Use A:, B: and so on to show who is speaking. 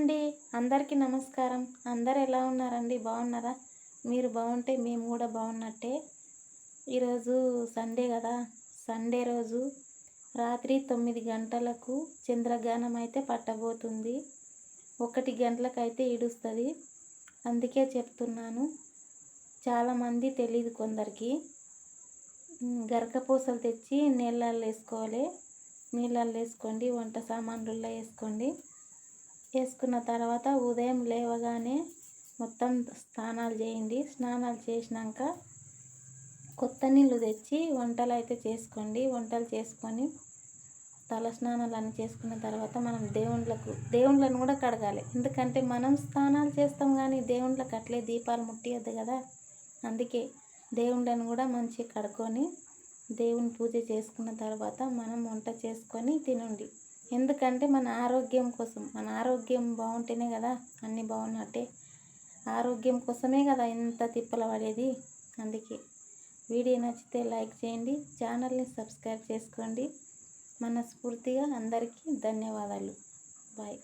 A: అండి. అందరికీ నమస్కారం. అందరు ఎలా ఉన్నారండి? బాగున్నారా? మీరు బాగుంటే మేము కూడా బాగున్నట్టే. ఈరోజు సండే కదా. సండే రోజు రాత్రి తొమ్మిది గంటలకు చంద్రగానం అయితే పట్టబోతుంది. ఒకటి గంటలకైతే ఇడుస్తుంది అందుకే చెప్తున్నాను. చాలామంది తెలియదు కొందరికి. గరకపూసలు తెచ్చి నీళ్ళల్లో వేసుకోవాలి. నీళ్ళల్లో వేసుకోండి వంట సామాన్లలో వేసుకోండి. వేసుకున్న తర్వాత ఉదయం లేవగానే మొత్తం స్నానాలు చేయండి. స్నానాలు చేసినాక కొత్త నీళ్ళు తెచ్చి వంటలు అయితే చేసుకోండి. వంటలు చేసుకొని తల స్నానాలు అన్నీ చేసుకున్న తర్వాత మనం దేవుళ్ళకు దేవుళ్ళను కూడా కడగాలి. ఎందుకంటే మనం స్నానాలు చేస్తాం కానీ దేవుళ్ళకి అట్లే దీపాలు ముట్టియద్దు కదా. అందుకే దేవుళ్ళను కూడా మంచిగా కడుక్కొని దేవుని పూజ చేసుకున్న తర్వాత మనం వంట చేసుకొని తినండి. ఎందుకంటే మన ఆరోగ్యం కోసం మన ఆరోగ్యం బాగుంటేనే కదా అన్నీ బాగున్నట్టే. ఆరోగ్యం కోసమే కదా ఎంత తిప్పల పడేది. అందుకే వీడియో నచ్చితే లైక్ చేయండి ఛానల్ని సబ్స్క్రైబ్ చేసుకోండి. మనస్ఫూర్తిగా అందరికీ ధన్యవాదాలు. బాయ్.